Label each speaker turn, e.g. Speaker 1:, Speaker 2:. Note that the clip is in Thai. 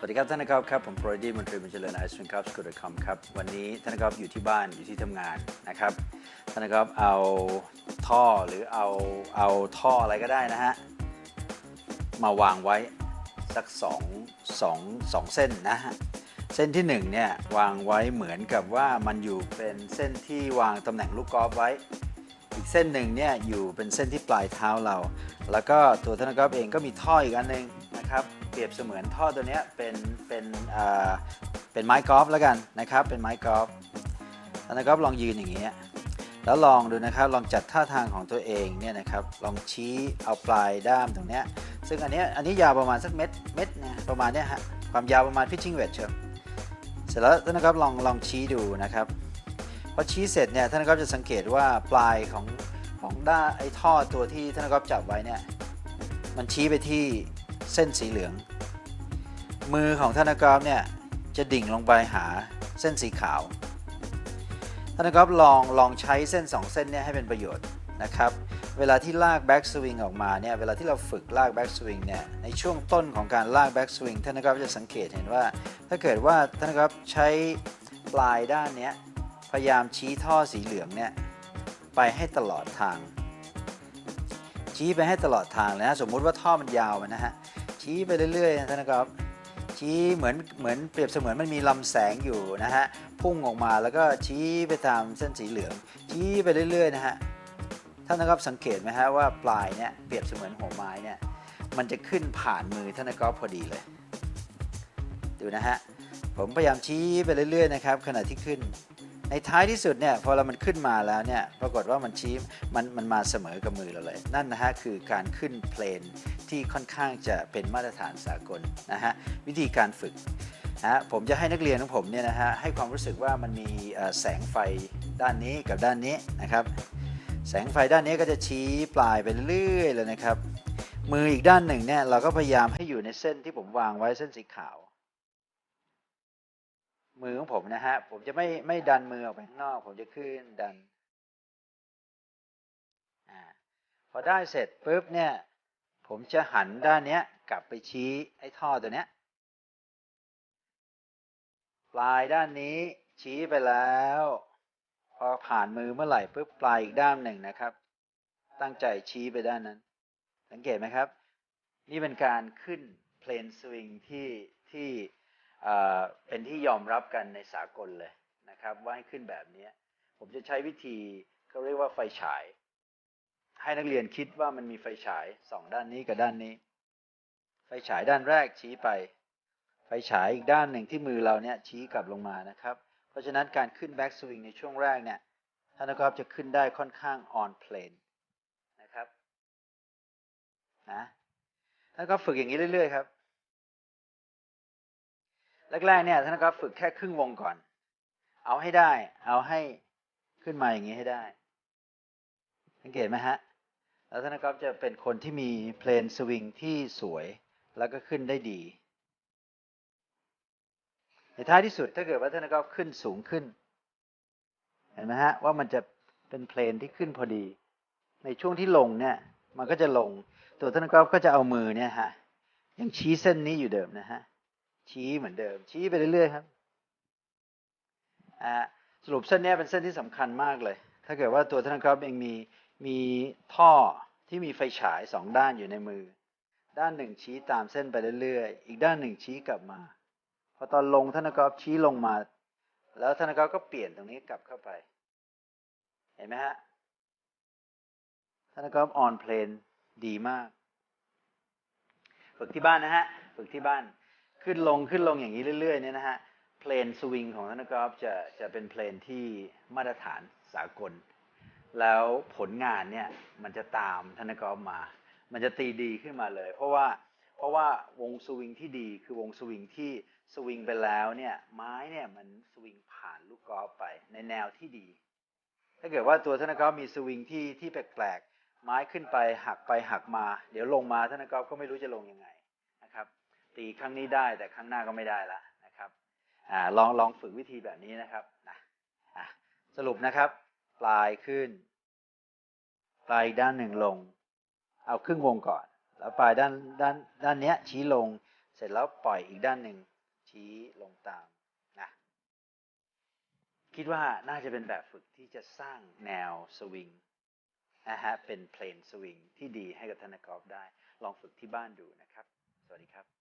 Speaker 1: สวัสดีครับท่านนะครับครับผมโปรดีมนตรีบุญเจริญไอซ์วินครับสกูดคอมครับวันนี้ท่านนะครับอยู่ที่บ้านอยู่ที่ทำงานนะครับท่านนะครับเอาท่อหรือเอาเอาท่ออะไรก็ได้นะฮะมาวางไว้สักสองสองสองเส้นนะฮะเส้นที่หนึ่งเนี่ยวางไว้เหมือนกับว่ามันอยู่เป็นเส้นที่วางตำแหน่งลูกกอล์ฟไว้ อีกเส้นหนึ่งเนี่ยอยู่เป็นเส้นที่ปลายเท้าเรา แล้วก็ตัวธนกรเองก็มีท่ออีกอันหนึงนะครับ รียบเสมือนท่อตัวนี้เป็นเป็นเป็นไม้กอล์ฟแล้วกันนะครับ เป็นไม้กอล์ฟธนกรลองยืนอย่างเงี้ยแล้วลองดูนะครับลองจัดท่าทางของตัวเองเนี่ยนะครับลองชี้เอาปลายด้ามตรงเนี้ยซึ่งอันเนี้ยอันนี้ยาวประมาณสักเม็ดเม็ดนี่ยประมาณเนี้ยฮะความยาวประมาณ pitching wedge เชียวเสร็จแล้วท่านนะครับลองลองชี้ดูนะครับพอชี้เสร็จเนี่ยท่านก็จะสังเกตว่าปลายของของด้าไอ้ท่อตัวที่ท่านก็จับไว้เนี่ยมันชี้ไปที่เส้นสีเหลือง มือของท่านกอล์ฟเนี่ยจะดิ่งลงไปหาเส้นสีขาวท่านกอล์ฟลองลองใช้เส้น 2 เส้นเนี่ยให้เป็นประโยชน์นะครับเวลาที่ลากแบ็กสวิงออกมาเนี่ยเวลาที่เราฝึกลากแบ็กสวิงเนี่ยในช่วงต้นของการลากแบ็กสวิงท่านกอล์ฟจะสังเกตเห็นว่า ถ้าเกิดว่าท่านกอล์ฟใช้ปลายด้านเนี้ยพยายามชี้ท่อสีเหลืองเนี่ยไปให้ตลอดทาง ชี้ไปให้ตลอดทางเลยนะสมมุติว่าท่อมันยาวนะฮะชี้ไปเรื่อยๆนะท่านนะครับ ชี้เหมือนเหมือนเปรียบเสมือนมันมีลำแสงอยู่นะฮะพุ่งออกมาแล้วก็ชี้ไปตามเส้นสีเหลือง ชี้ไปเรื่อยๆนะฮะท่านนะครับสังเกตไหมฮะว่าปลายเนี่ยเปรียบเสมือนหัวไม้เนี่ยมันจะขึ้นผ่านมือท่านนะครับพอดีเลยดูนะฮะผมพยายามชี้ไปเรื่อยๆนะครับขณะที่ขึ้น ในท้ายที่สุดเนี่ยพอเรามันขึ้นมาแล้วเนี่ยปรากฏว่ามันชี้มันมันมาเสมอกับมือเราเลย นั่นนะฮะคือการขึ้นเพลนที่ค่อนข้างจะเป็นมาตรฐานสากลนะฮะวิธีการฝึกนะฮะผมจะให้นักเรียนของผมเนี่ยนะฮะให้ความรู้สึกว่ามันมีแสงไฟด้านนี้กับด้านนี้นะครับ แสงไฟด้านนี้ก็จะชี้ปลายไปเรื่อยเลยนะครับ มืออีกด้านหนึ่งเนี่ยเราก็พยายามให้อยู่ในเส้นที่ผมวางไว้เส้นสีขาว มือของผมนะฮะ ผมจะไม่ไม่ดันมือออกไปข้างนอก ผมจะขึ้นดันอพอได้เสร็จปุ๊บเนี่ย ผมจะหันด้านเนี้ย กลับไปชี้ไอ้ท่อตัวเนี้ย ปลายด้านนี้ชี้ไปแล้ว พอผ่านมือเมื่อไหร่ปุ๊บปลายอีกด้านหนึ่งนะครับ ตั้งใจชี้ไปด้านนั้น สังเกตไหมครับ นี่เป็นการขึ้นเพลนสวิงที่ที่ เป็นที่ยอมรับกันในสากลเลยนะครับ ว่าให้ขึ้นแบบนี้ ผมจะใช้วิธีเขาเรียกว่าไฟฉาย ให้นักเรียนคิดว่ามันมีไฟฉายสองด้านนี้กับด้านนี้ ไฟฉายด้านแรกชี้ไป ไฟฉายอีกด้านหนึ่งที่มือเราเนี่ยชี้กลับลงมานะครับ เพราะฉะนั้นการขึ้นแบ็กสวิงในช่วงแรกเนี่ยท่านนะครับจะขึ้นได้ค่อนข้างออนเพลนนะครับนะท่านก็ฝึกอย่างนี้เรื่อยๆครับ แรกๆเนี่ยท่านก็ฝึกแค่ครึ่งวงก่อน เอาให้ได้ เอาให้ขึ้นมาอย่างนี้ให้ได้สังเกตไหมฮะ แล้วท่านก็จะเป็นคนที่มีเพลนสวิงที่สวยแล้วก็ขึ้นได้ดีในท้ายที่สุดถ้าเกิดว่าท่านก็ขึ้นสูงขึ้น เห็นไหมฮะว่ามันจะเป็นเพลนที่ขึ้นพอดี ในช่วงที่ลงเนี่ย มันก็จะลง ตัวท่านก็ก็จะเอามือเนี่ยฮะยังชี้เส้นนี้อยู่เดิมนะฮะ ชี้เหมือนเดิม ชี้ไปเรื่อยๆครับอ่าสรุปเส้นนี้เป็นเส้นที่สำคัญมากเลย ถ้าเกิดว่าตัวท่านครับเองมีมีท่อที่มีไฟฉายสองด้านอยู่ในมือ ด้านหนึ่งชี้ตามเส้นไปเรื่อยๆ อีกด้านหนึ่งชี้กลับมา พอตอนลงท่านครับชี้ลงมา แล้วท่านครับก็เปลี่ยนตรงนี้กลับเข้าไป เห็นไหมฮะท่านครับออนเพลนดีมาก ฝึกที่บ้านนะฮะ ฝึกที่บ้าน ขึ้นลงขึ้นลงอย่างนี้เรื่อยๆเนี่ยนะฮะเพลนสวิงของท่านกอล์ฟจะจะเป็นเพลนที่มาตรฐานสากล แล้วผลงานเนี่ยมันจะตามท่านกอล์ฟมา มันจะตีดีขึ้นมาเลย เพราะว่าเพราะว่าวงสวิงที่ดีคือวงสวิงที่สวิงไปแล้วเนี่ยไม้เนี่ยมันสวิงผ่านลูกกอล์ฟไปในแนวที่ดี ถ้าเกิดว่าตัวท่านกอล์ฟมีสวิงที่ที่แปลกๆไม้ขึ้นไปหักไปหักมา เดี๋ยวลงมาท่านกอล์ฟก็ไม่รู้จะลงยังไง ตีครั้งนี้ได้แต่ครั้งหน้าก็ไม่ได้ละนะครับอลองลองฝึกวิธีแบบนี้นะครับนะสรุปนะครับ ปลายขึ้น ปลายด้านหนึ่งลง เอาครึ่งวงก่อน แล้วปลายด้านด้านด้านเนี้ยชี้ลง เสร็จแล้วปล่อยอีกด้านหนึ่งชี้ลงตามนะคิดว่าน่าจะเป็นแบบฝึกที่จะสร้างแนวสวิงนะฮะเป็นเพลนสวิงที่ดีให้กับท่านกกอล์ฟได้ ลองฝึกที่บ้านดูนะครับ สวัสดีครับ